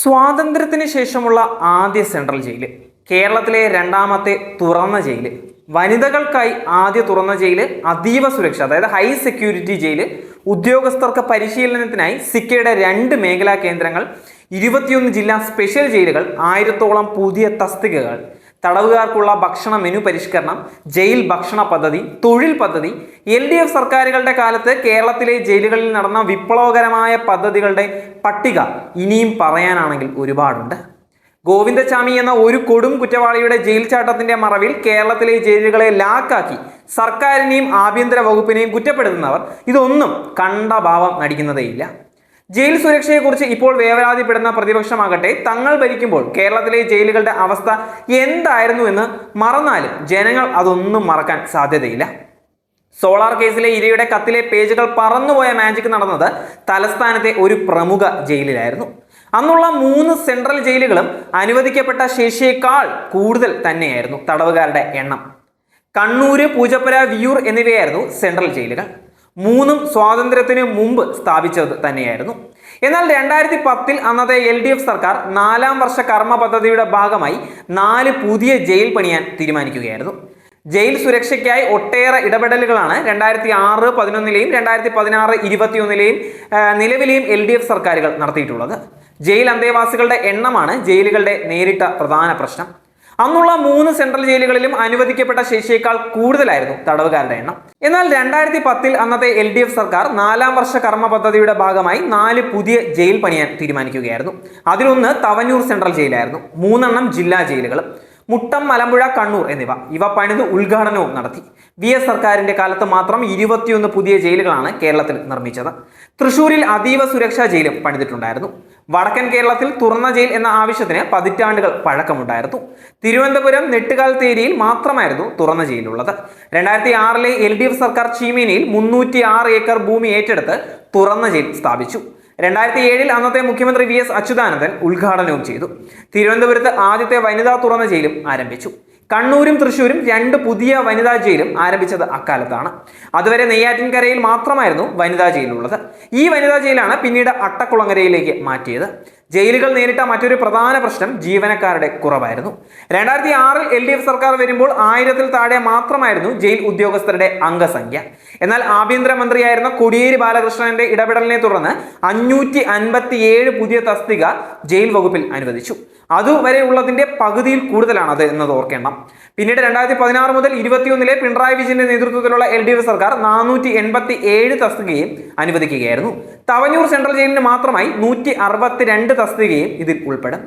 സ്വാതന്ത്ര്യത്തിന് ശേഷമുള്ള ആദ്യ സെൻട്രൽ ജയിൽ. കേരളത്തിലെ രണ്ടാമത്തെ തുറന്ന ജയിൽ. വനിതകൾക്കായി ആദ്യ തുറന്ന ജയിൽ അതീവ സുരക്ഷ. അതായത് ഹൈ സെക്യൂരിറ്റി ജയിൽ. ഉദ്യോഗസ്ഥർക്ക് പരിശീലനത്തിനായി സിക്കയുടെ രണ്ട് മേഖലാ കേന്ദ്രങ്ങൾ ഇരുപത്തിയൊന്ന് ജില്ലാ സ്പെഷ്യൽ ജയിലുകൾ ആയിരത്തോളം പുതിയ തസ്തികകൾ. തടവുകാർക്കുള്ള ഭക്ഷണ മെനു പരിഷ്കരണം ജയിൽ ഭക്ഷണ പദ്ധതി തൊഴിൽ പദ്ധതി എൽ ഡി എഫ് സർക്കാരുകളുടെ കാലത്ത് കേരളത്തിലെ ജയിലുകളിൽ നടന്ന വിപ്ലവകരമായ പദ്ധതികളുടെ പട്ടിക ഇനിയും പറയാനാണെങ്കിൽ ഒരുപാടുണ്ട്. ഗോവിന്ദചാമി എന്ന ഒരു കൊടും കുറ്റവാളിയുടെ ജയിൽ ചാട്ടത്തിന്റെ മറവിൽ കേരളത്തിലെ ജയിലുകളെ ലാക്കാക്കി സർക്കാരിനെയും ആഭ്യന്തര വകുപ്പിനെയും കുറ്റപ്പെടുത്തുന്നവർ ഇതൊന്നും കണ്ട ഭാവം നടിക്കുന്നതേയില്ല. ജയിൽ സുരക്ഷയെക്കുറിച്ച് ഇപ്പോൾ വേവലാതിപ്പെടുന്ന പ്രതിപക്ഷമാകട്ടെ തങ്ങൾ ഭരിക്കുമ്പോൾ കേരളത്തിലെ ജയിലുകളുടെ അവസ്ഥ എന്തായിരുന്നു എന്ന് മറന്നാലും ജനങ്ങൾ അതൊന്നും മറക്കാൻ സാധ്യതയില്ല. സോളാർ കേസിലെ ഇരയുടെ കത്തിലെ പേജുകൾ പറന്നുപോയ മാജിക് നടന്നത് തലസ്ഥാനത്തെ ഒരു പ്രമുഖ ജയിലിലായിരുന്നു. അന്നുള്ള മൂന്ന് സെൻട്രൽ ജയിലുകളും അനുവദിക്കപ്പെട്ട ശേഷിയേക്കാൾ കൂടുതൽ തന്നെയായിരുന്നു തടവുകാരുടെ എണ്ണം. കണ്ണൂര് പൂജപ്പുര വിയൂർ എന്നിവയായിരുന്നു സെൻട്രൽ ജയിലുകൾ. മൂന്നും സ്വാതന്ത്ര്യത്തിന് മുമ്പ് സ്ഥാപിച്ചത് തന്നെയായിരുന്നു. എന്നാൽ രണ്ടായിരത്തി പത്തിൽ അന്നത്തെ എൽ ഡി എഫ് സർക്കാർ നാലാം വർഷ കർമ്മ പദ്ധതിയുടെ ഭാഗമായി നാല് പുതിയ ജയിൽ പണിയാൻ തീരുമാനിക്കുകയായിരുന്നു. ജയിൽ സുരക്ഷയ്ക്കായി ഒട്ടേറെ ഇടപെടലുകളാണ് രണ്ടായിരത്തി ആറ് പതിനൊന്നിലെയും രണ്ടായിരത്തി പതിനാറ് ഇരുപത്തിയൊന്നിലെയും നിലവിലെയും എൽ ഡി എഫ് സർക്കാരുകൾ നടത്തിയിട്ടുള്ളത്. ജയിൽ അന്തേവാസികളുടെ എണ്ണമാണ് ജയിലുകളുടെ നേരിട്ട പ്രധാന പ്രശ്നം. അന്നുള്ള മൂന്ന് സെൻട്രൽ ജയിലുകളിലും അനുവദിക്കപ്പെട്ട ശേഷിയേക്കാൾ കൂടുതലായിരുന്നു തടവുകാരുടെ എണ്ണം. എന്നാൽ രണ്ടായിരത്തി പത്തിൽ അന്നത്തെ എൽ ഡി എഫ് സർക്കാർ നാലാം വർഷ കർമ്മ പദ്ധതിയുടെ ഭാഗമായി നാല് പുതിയ ജയിൽ പണിയാൻ തീരുമാനിക്കുകയായിരുന്നു. അതിലൊന്ന് തവനൂർ സെൻട്രൽ ജയിലായിരുന്നു. മൂന്നെണ്ണം ജില്ലാ ജയിലുകളും. മുട്ടം മലമ്പുഴ കണ്ണൂർ എന്നിവ. ഇവ പണിത് ഉദ്ഘാടനവും നടത്തി. വി എസ് സർക്കാരിന്റെ കാലത്ത് മാത്രം ഇരുപത്തിയൊന്ന് പുതിയ ജയിലുകളാണ് കേരളത്തിൽ നിർമ്മിച്ചത്. തൃശൂരിൽ അതീവ സുരക്ഷാ ജയിലും പണിതിട്ടുണ്ടായിരുന്നു. വടക്കൻ കേരളത്തിൽ തുറന്ന ജയിൽ എന്ന ആവശ്യത്തിന് പതിറ്റാണ്ടുകൾ പഴക്കമുണ്ടായിരുന്നു. തിരുവനന്തപുരം നെട്ടുകാൽത്തേരിയിൽ മാത്രമായിരുന്നു തുറന്ന ജയിലുള്ളത്. രണ്ടായിരത്തി ആറിലെ എൽ ഡി എഫ് സർക്കാർ ചീമേനിയിൽ മുന്നൂറ്റി ആറ് ഏക്കർ ഭൂമി ഏറ്റെടുത്ത് തുറന്ന ജയിൽ സ്ഥാപിച്ചു. രണ്ടായിരത്തി ഏഴിൽ അന്നത്തെ മുഖ്യമന്ത്രി വി എസ് അച്യുതാനന്ദൻ ഉദ്ഘാടനവും ചെയ്തു. തിരുവനന്തപുരത്ത് ആദ്യത്തെ വനിതാ തുറന്ന ജയിലും ആരംഭിച്ചു. കണ്ണൂരും തൃശ്ശൂരും രണ്ട് പുതിയ വനിതാ ജയിലും ആരംഭിച്ചത് അക്കാലത്താണ്. അതുവരെ നെയ്യാറ്റിൻകരയിൽ മാത്രമായിരുന്നു വനിതാ ജയിലുള്ളത്. ഈ വനിതാ ജയിലാണ് പിന്നീട് അട്ടക്കുളങ്ങരയിലേക്ക് മാറ്റിയത്. ജയിലുകൾ നേരിട്ട മറ്റൊരു പ്രധാന പ്രശ്നം ജീവനക്കാരുടെ കുറവായിരുന്നു. രണ്ടായിരത്തി ആറിൽ എൽ ഡി എഫ് സർക്കാർ വരുമ്പോൾ ആയിരത്തിൽ താഴെ മാത്രമായിരുന്നു ജയിൽ ഉദ്യോഗസ്ഥരുടെ അംഗസംഖ്യ. എന്നാൽ ആഭ്യന്തരമന്ത്രിയായിരുന്ന കോടിയേരി ബാലകൃഷ്ണന്റെ ഇടപെടലിനെ തുടർന്ന് അഞ്ഞൂറ്റി അൻപത്തിയേഴ് പുതിയ തസ്തിക ജയിൽ വകുപ്പിൽ അനുവദിച്ചു. അതുവരെ ഉള്ളതിന്റെ പകുതിയിൽ കൂടുതലാണ് അത് എന്നത് ഓർക്കേണ്ട. പിന്നീട് രണ്ടായിരത്തി പതിനാറ് മുതൽ ഇരുപത്തിയൊന്നിലെ പിണറായി വിജയന്റെ നേതൃത്വത്തിലുള്ള എൽ ഡി എഫ് സർക്കാർ നാനൂറ്റി എൺപത്തി ഏഴ് തസ്തികയും അനുവദിക്കുകയായിരുന്നു. തവഞ്ഞൂർ സെൻട്രൽ ജയിലിന് മാത്രമായി നൂറ്റി അറുപത്തിരണ്ട് തസ്തികയും ഇതിൽ ഉൾപ്പെടും.